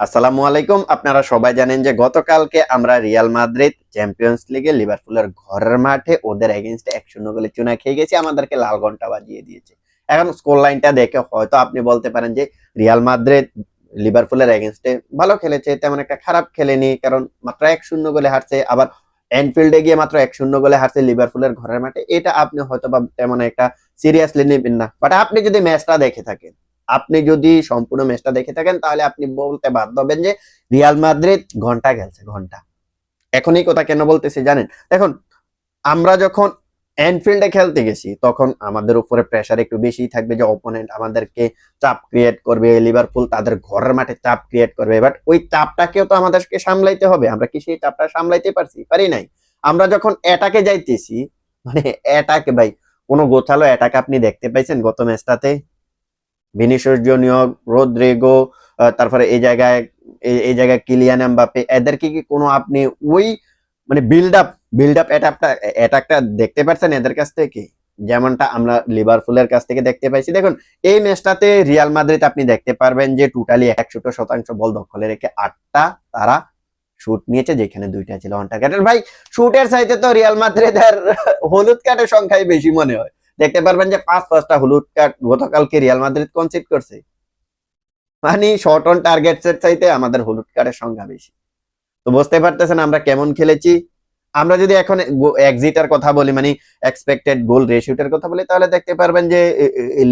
আসসালামু আলাইকুম। আপনারা সবাই জানেন যে গতকালকে আমরা রিয়াল মাদ্রিদ চ্যাম্পিয়ন্স লিগে লিভারপুলের ঘরের মাঠে ওদের এগেনস্টে এক শূন্য গোলে চুনা খেয়ে গেছি। আমাদেরকে লাল ঘণ্টা বাজিয়ে দিয়েছে। এখন স্কোর লাইনটা দেখে হয়তো আপনি বলতে পারেন যে রিয়াল মাদ্রিদ লিভারপুলের এগেনস্টে ভালো খেলেছে, তেমন একটা খারাপ খেলেনি, কারণ মাত্র এক শূন্য গোলে হারছে, আবার এনফিল্ডে গিয়ে মাত্র এক শূন্য গোলে হারছে লিভারপুলের ঘরের মাঠে। এটা আপনি হয়তো বা তেমন একটা সিরিয়াসলি নেবেন না। বাট আপনি যদি ম্যাচটা দেখে থাকেন আপনি যদি সম্পূর্ণ ম্যাচটা দেখে থাকেন, তাহলে আপনি বলতে বাধ্য হবেন যে রিয়াল মাদ্রিদ ঘণ্টা খেলছে, ঘণ্টা। এখন এই কথা কেন বলতেছি জানেন? দেখুন, আমরা যখন এনফিল্ডে খেলতে গেছি, তখন আমাদের উপরে প্রেসার একটু বেশি থাকবে যে অপোনেন্ট আমাদেরকে চাপ ক্রিয়েট করবে লিভারপুল তাদের ঘরের মাঠে চাপ ক্রিয়েট করবে। বাট ওই চাপটাকেও তো আমাদেরকে সামলাইতে হবে। আমরা কি সেই চাপটা সামলাইতে পারছি? পারি নাই। আমরা যখন এটাকে যাইতেছি মানে এটাকে ভাই, কোনো গোছালো এটাকে আপনি দেখতে পাইছেন গত ম্যাচটাতে ভিনিসিয়াস জুনিয়র রোদ্রিগো তারপরে এই জায়গায়, এই- জায়গায় কিলিয়ান এমবাপে এদেরকে কি কোনো আপনি ওই মানে বিল্ড আপ বিল্ড আপ অ্যাটাকটা অ্যাটাকটা দেখতে পাচ্ছেন এদের কাছ থেকে? যেমনটা আমরা লিভারপুলের কাছ থেকে দেখতে পাইছি। দেখুন, এই ম্যাচটাতে রিয়াল মাদ্রিদ আপনি দেখতে পারবেন যে টোটালি একশো শতাংশ বল দখলে রেখে আটটা তারা শুট নিয়েছে, যেখানে দুইটা ছিল অন টার্গেটের ভাই শুটের চাইতে তো রিয়াল মাদ্রিদের হলুদ কার্ডের সংখ্যাই বেশি মনে হয়। দেখতে পারবেন যে পাঁচ পাঁচটা হলুদ কার্ড গতকালকে রিয়াল মাদ্রিদ কনসিড করছে। মানে শর্ট অন টার্গেট এর চাইতে আমাদের হলুদ কার্ডের সংখ্যা বেশি। তো বুঝতে পারতেছেন আমরা কেমন খেলেছি? আমরা যদি এখন এক্সিটার কথা বলি মানে এক্সপেক্টেড গোল রেশিওটার কথা বলি, তাহলে দেখতে পারবেন যে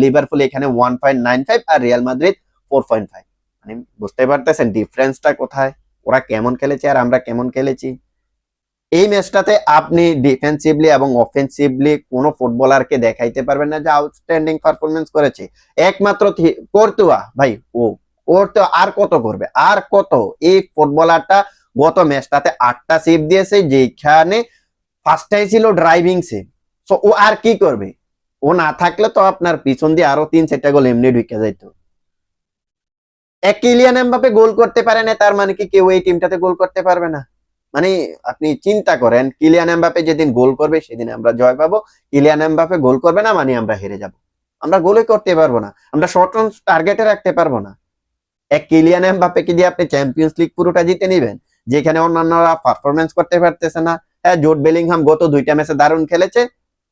লিভারপুল এখানে ওয়ান পয়েন্ট নাইন ফাইভ আর Real Madrid four point five মানে বুঝতে পারতেছেন ডিফারেন্সটা কোথায়? ওরা কেমন খেলেছে আর আমরা কেমন খেলেছি? এই ম্যাচটাতে আপনি ডিফেন্সিভলি এবং অফেন্সিভলি কোনো ফুটবলারকে দেখাইতে পারবেন না, যে আউটস্ট্যান্ডিং পারফরমেন্স করেছে। একমাত্র কোর্তুয়া, ভাই, ও, কোর্তুয়া আর কত করবে? আর কত? এই ফুটবলারটা গত ম্যাচটাতে আটটা সেভ দিয়েছে যেখানে ফার্স্টটাই ছিল ড্রাইভিং সেভ সো ও আর কি করবে? ও না থাকলে তো আপনার পিছন দিয়ে আরও তিন চারটা গোল এমনি ঢুকে যাইতো। এক কিলিয়ান এমবাপে গোল করতে পারে না তার মানে কি কেউ এই টিমটাতে গোল করতে পারবে না? মানে আপনি চিন্তা করেন, কিলিয়ান এমবাপে যেদিন গোল করবে সেদিন আমরা জয় পাবো। কিলিয়ান এমবাপে গোল করবে না মানে আমরা হেরে যাব। আমরা গোলই করতে পারব না। আমরা শর্ট রান টার্গেটে রাখতে পারব না। এক কিলিয়ান এমবাপে কি দিয়ে আপনি চ্যাম্পিয়ন্স লিগ পুরোটা জিতে নেবেন। যেখানে অন্যান্যরা পারফরমেন্স করতে পারতেছে না। হ্যাঁ জোট বেলিংহাম গত দুইটা ম্যাচে দারুণ খেলেছে।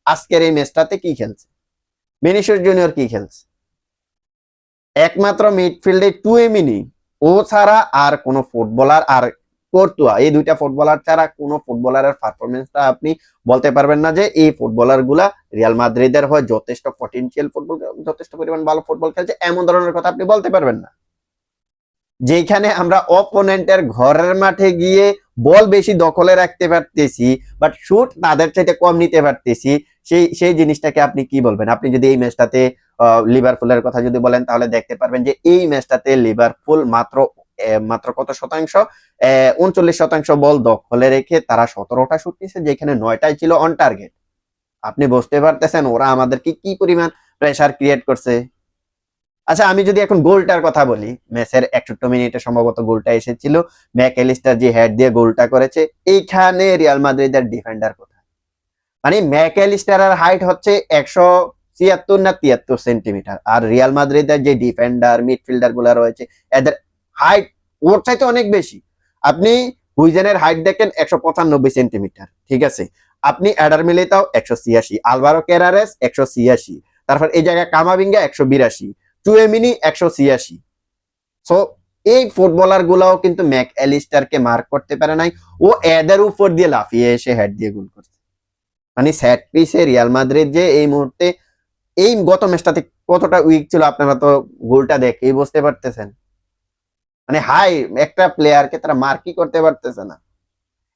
আজকের এই ম্যাচটাতে কি খেলছে? ভিনিসিয়াস জুনিয়র কি খেলছে? একমাত্র মিডফিল্ডে টু এমিনি ও ছাড়া আর কোন ফুটবলার আর কোর্তুয়া। এই দুইটা ফুটবলার ছাড়া কোনো ফুটবলারের পারফরমেন্সটা আপনি বলতে পারবেন না যে এই ফুটবলারগুলা রিয়াল মাদ্রিদের হয় যথেষ্ট পটেনশিয়াল ফুটবল যথেষ্ট পরিমাণ ভালো ফুটবল খেলছে, এমন ধরনের কথা আপনি বলতে পারবেন না। যেখানে আমরা অপোনেন্টের ঘরের মাঠে গিয়ে বল বেশি দখলে রাখতে পারতেছি বাট শুট তাদের চাইতে কম নিতে পারতেছি, সেই সেই জিনিসটাকে আপনি কি বলবেন? আপনি যদি এই ম্যাচটাতে লিভারপুলের কথা যদি বলেন, তাহলে দেখতে পারবেন যে এই ম্যাচটাতে লিভারপুল মাত্র মাত্র কত শতাংশ? উনচল্লিশ শতাংশ বল দখলে রেখে তারা সতেরোটা শুট নিয়েছে, যেখানে নয়টাই ছিল অন টার্গেট আপনি বুঝতে পারতেছেন ওরা আমাদেরকে কি পরিমাণ প্রেসার ক্রিয়েট করছে? আচ্ছা আমি যদি এখন গোলটার কথা বলি ম্যাচের একষট্টি মিনিটে সম্ভবত গোলটা এসেছিল। ম্যাক এলিস্টার যে হেড দিয়ে গোলটা করেছে, এইখানে রিয়াল মাদ্রিদের ডিফেন্ডার কোথায়? মানে ম্যাক এলিস্টারের হাইট হচ্ছে একশো ছিয়াত্তর না তিয়াত্তর সেন্টিমিটার আর রিয়াল মাদ্রিদের যে ডিফেন্ডার মিডফিল্ডারগুলা রয়েছে, এদের হাইট ওর চাইতে অনেক বেশি। আপনি হুইজেনের হাইট দেখেন একশো পঁচানব্বই সেন্টিমিটার ঠিক আছে? আপনি অ্যাডার মিলিতাও একশো ছিয়াশি, আলবারো কেরারেস একশো ছিয়াশি, তারপর এই জায়গায় কামাবিঙ্গা একশো বিরাশি টুয়েমিনি একশো ছিয়াশি। সো এই ফুটবলার গুলাও কিন্তু ম্যাক অ্যালিস্টারকে মার্ক করতে পারে নাই। ও এদের উপর দিয়ে লাফিয়ে এসে হেড দিয়ে গোল করছে। মানে স্যাট পিসে রিয়াল মাদ্রিদ যে এই মুহূর্তে এই গত ম্যাচটাতে কতটা উইক ছিল আপনারা তো গোলটা দেখেই বুঝতে পারতেছেন। মানে হাই, একটা প্লেয়ারকে তারা মার্কই করতে পারতেছে না।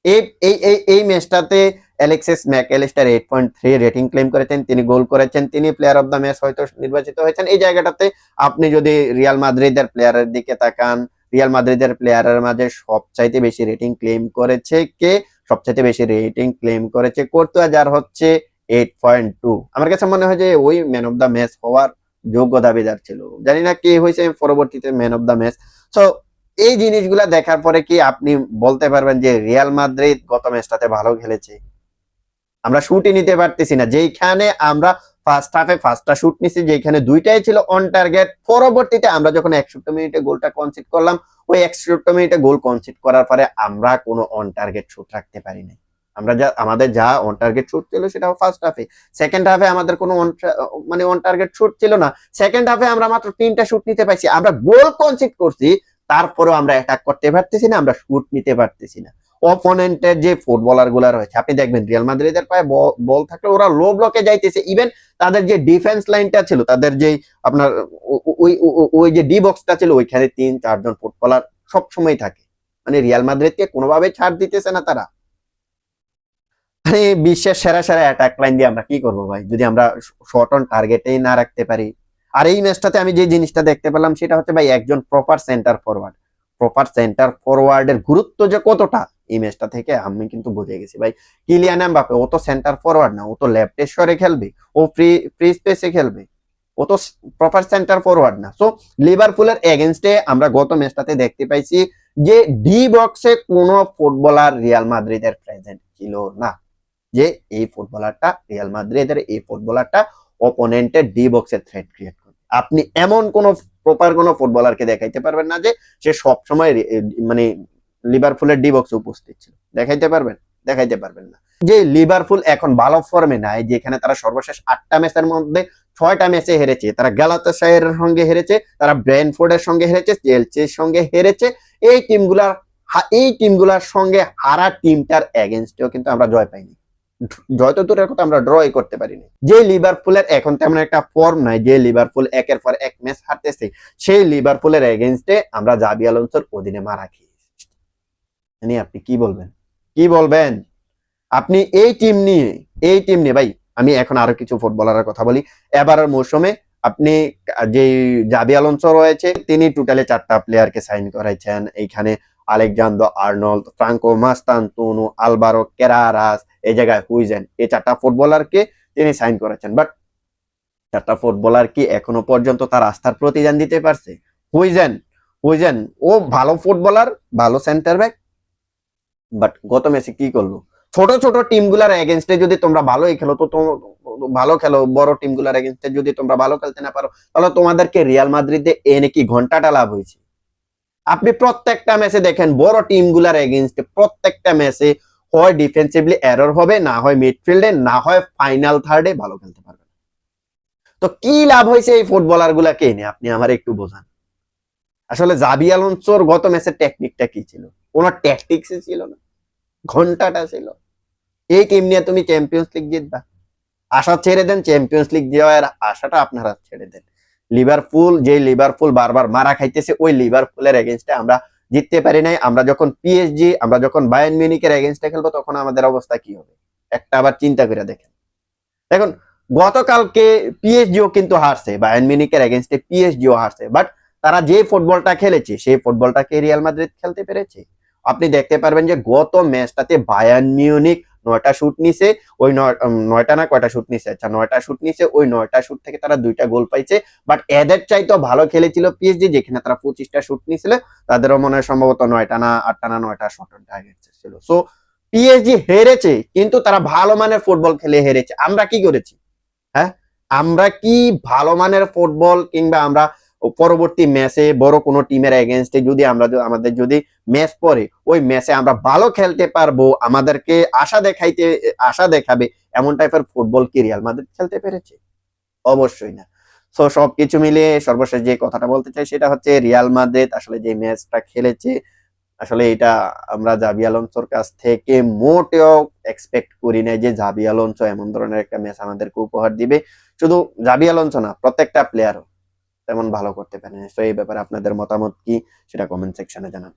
এই এই এই ম্যাচটাতে Alexis Mac Allister eight point three rating claim করেছেন, তিনি গোল করেছেন, তিনি প্লেয়ার অফ দ্য ম্যাচ হয়তো নির্বাচিত হয়েছেন। এই জায়গাটাতে আপনি যদি রিয়াল মাদ্রিদের প্লেয়ারের দিকে তাকান রিয়াল মাদ্রিদের প্লেয়ারের মাঝে সবচাইতে বেশি রেটিং ক্লেম করেছে কে? সবচাইতে বেশি রেটিং ক্লেম করেছে কোর্তুয়া যার হচ্ছে এইট পয়েন্ট টু আমার কাছে মনে হয় যে ওই ম্যান অফ দ্য ম্যাচ হওয়ার যোগ্য দাবিদার ছিল। জানি না কে হয়েছে পরবর্তীতে man of the match so এই জিনিসগুলা দেখার পরে কি আপনি বলতে পারবেন যে রিয়াল মাদ্রিদ গত ম্যাচটাতে ভালো খেলেছে? আমরা শুটই নিতে পারতেছি না। যেখানে আমরা ফার্স্ট হাফে ফার্স্টটা শুট নিছি যেখানে দুইটাই ছিল অন টার্গেট পরবর্তীতে আমরা যখন একষট্টি মিনিটে গোলটা কনসিড করলাম, ওই একষট্টি মিনিটে গোল কনসিড করার পরে আমরা কোনো অন টার্গেট শুট রাখতে পারি নাই। আমরা যা, আমাদের যা অন টার্গেট শুট ছিল সেটা ফার্স্ট হাফে সেকেন্ড হাফে আমাদের কোনো মানে অন টার্গেট শুট ছিল না। সেকেন্ড হাফে আমরা মাত্র তিনটা শুট নিতে পাইছি। আমরা গোল কনসিড করছি তারপরেও আমরা অ্যাটাক করতে পারতেছি না, আমরা শুট নিতে পারতেছি না। অপোনেন্টের যে ফুটবলারগুলা রয়েছে, আপনি দেখবেন রিয়াল মাদ্রিদের পায়ে বল থাকলে ওরা লো ব্লকে যাইতেছে। ইভেন তাদের যে ডিফেন্স লাইনটা ছিল, তাদের যে আপনার ওই ওই যে ডি বক্সটা ছিল, ওইখানে তিন, চারজন ফুটবলার সব সময় থাকে। মানে রিয়াল মাদ্রিদকে কোনোভাবে ছাড় দিতেছে না তারা। মানে বিশ্বের সেরা সেরা অ্যাটাক লাইন দিয়ে আমরা কি করব ভাই? যদি আমরা শর্ট অন টার্গেটেই না রাখতে পারি আর এই ম্যাচটাতে আমি যে জিনিসটা দেখতে পেলাম সেটা হচ্ছে ভাই একজন proper centre forward proper centre ফরওয়ার্ডের গুরুত্ব যে কতটা, এই ম্যাচটা থেকে আমি কিন্তু বুঝে গেছি ভাই। কিলিয়ান এমবাপে ও তো সেন্টার ফরওয়ার্ড না, ও তো লেফট খেলবে, ও ফ্রি ফ্রি স্পেসে খেলবে, ও তো প্রপার সেন্টার ফরওয়ার্ড না। সো লিভারপুলের এগেনস্টে আমরা গত ম্যাচটাতে দেখতে পাইছি যে ডি বক্সে কোনো ফুটবলার রিয়াল মাদ্রিদের প্রেজেন্ট ছিল না। যে এই ফুটবলারটা রিয়াল মাদ্রিদের এই ফুটবলারটা অপোনেন্টের ডি বক্সে থ্রেট ক্রিয়েট আপনি এমন কোন প্রপার কোন ফুটবলারকে দেখাইতে পারবেন না যে সে সব সময় মানে লিভারপুলের ডি বক্সে উপস্থিত ছিল। দেখাইতে পারবেন? দেখাইতে পারবেন না। যে লিভারপুল এখন ভালো ফর্মে নাই, যেখানে তারা সর্বশেষ আটটা ম্যাচের মধ্যে ছয়টা ম্যাচে হেরেছে, তারা গ্যালাতাসারের সঙ্গে হেরেছে, তারা ব্রেনফোর্ডের সঙ্গে হেরেছে, চেলসির সঙ্গে হেরেছে, এই টিমগুলার এই টিমগুলার সঙ্গে হারা টিমটার এগেনস্টেও কিন্তু আমরা জয় পাইনি। জয় তো দূরের কথা আমরা ড্রই করতে পারিনি। যে লিভারপুলের এখন তেমন একটা ফর্ম নাই যে লিভারপুল একের পর এক ম্যাচ হারতেছে, সেই লিভারপুলের এগেনস্টে আমরা জাবি আলোনসোর অধীনে মারা খেয়ে আপনি কি বলবেন? কি বলবেন? আপনি এই টিম নিয়ে, এই টিম নিয়ে, ভাই, আমি এখন আরও কিছু ফুটবলারের কথা বলি। এবারের মৌসুমে আপনি যে জাবি আলোনসো রয়েছে, তিনি টোটালি চারটা প্লেয়ারকে সাইন করাইছেন। এইখানে আলেকজান্ডো আর্নল্ড, ফ্রাঙ্কো মাস্তান্তুনু, আলবারো কেরারাস, এই জায়গায় হুইজেন, এই চারটা ফুটবলারকে তিনি সাইন করেছেন। বাট চারটা ফুটবলার কি এখনও পর্যন্ত তার আস্থার প্রতিদান দিতে পারছে? হুইজেন হুইজেন, ও ভালো ফুটবলার, ভালো সেন্টার ব্যাক বাট গত ম্যাচে কি করল? ছোট ছোট টিমগুলার এগেনস্টে যদি তোমরা ভালোই খেলো, তো তো- ভালো খেলো, বড় টিমগুলার এগেনস্টে যদি তোমরা ভালো খেলতে না পারো, তাহলে তোমাদেরকে রিয়াল মাদ্রিদে এনে কি ঘন্টাটা লাভ হয়েছে? আপনি প্রত্যেকটা ম্যাচে দেখেন বড় টিমগুলার এগেনস্টে প্রত্যেকটা ম্যাচে হয় ডিফেন্সিভলি এরর হবে, না হয় মিডফিল্ডে না হয় ফাইনাল থার্ডে ভালো খেলতে পারবে তো কি লাভ হয়েছে এই ফুটবলার গুলাকে এনে? আপনি আমার একটু বোঝান। আসলে জাবি আলোনসোর গত ম্যাচের টেকনিকটা কি ছিল? কোনো ট্যাকটিক্স ছিল না? ঘন্টাটা ছিল? এই টিম নিয়ে তুমি চ্যাম্পিয়ন্স লিগ জিতবা। আশা ছেড়ে দেন চ্যাম্পিয়ন্স লিগ দেওয়ার আশাটা আপনারা ছেড়ে দেন। লিভারপুল যে লিভারপুল বারবার মারা খাইতেছে, ওই লিভারপুলের এগেনস্টে আমরা জিততে পারি নাই। আমরা যখন পিএসজি আমরা যখন বায়ান মিউনিকের এগেনস্টে খেলব, তখন আমাদের অবস্থা কি হবে? একটা আবার চিন্তা করে দেখেন। দেখুন, গতকালকে পিএসজিও কিন্তু হারছে বায়ান মিউনিকের এগেনস্টে পিএসজিও হারছে। বাট তারা যে ফুটবলটা খেলেছে, সেই ফুটবলটাকে রিয়াল মাদ্রিদ খেলতে পেরেছে। আপনি দেখতে পারবেন যে গত ম্যাচটাতে বায়ান মিউনিক নয়টা শুট নিছে, ওই নয়- নয়টা না কয়টা শুট নিছে? আচ্ছা নয়টা শুট নিছে, ওই নয়টা শুট থেকে তারা দুইটা গোল পাইছে। বাট এদের চাইতো ভালো খেলেছিল পিএসজি যেখানে তারা পঁচিশটা শুট নিয়েছিল তাদেরও মনে হয় সম্ভবত নয়টা না, আটটা না, নয়টা শট টার্গেট ছিল। সো পিএসজি হেরেছে, কিন্তু তারা ভালো মানের ফুটবল খেলে হেরেছে। আমরা কি করেছি? হ্যাঁ? আমরা কি ভালো মানের ফুটবল কিংবা আমরা পরবর্তী ম্যাচে বড় কোনো টিমের এগেনস্টে যদি আমরা আমাদের যদি ম্যাচ পড়ে ওই ম্যাচে আমরা ভালো খেলতে পারব, আমাদেরকে আশা দেখাইতে, আশা দেখাবে এমন টাইপের ফুটবল কি রিয়াল মাদ্রিদ খেলতে পেরেছে? অবশ্যই না। সো সবকিছু মিলিয়ে সর্বশেষ যে কথাটা বলতে চাই সেটা হচ্ছে রিয়াল মাদ্রিদ আসলে যে ম্যাচটা খেলেছে, আসলে এটা আমরা জাবি আলোনসোর কাছ থেকে মোটেও এক্সপেক্ট করি নাই যে জাবি আলোনসো এমন ধরনের একটা ম্যাচ আমাদেরকে উপহার দিবে। শুধু জাবি আলোনসো না, প্রত্যেকটা প্লেয়ারও তেমন ভালো করতে পারেনি। তো এই ব্যাপারে আপনাদের মতামত কি? সেটা কমেন্ট সেকশনে জানান।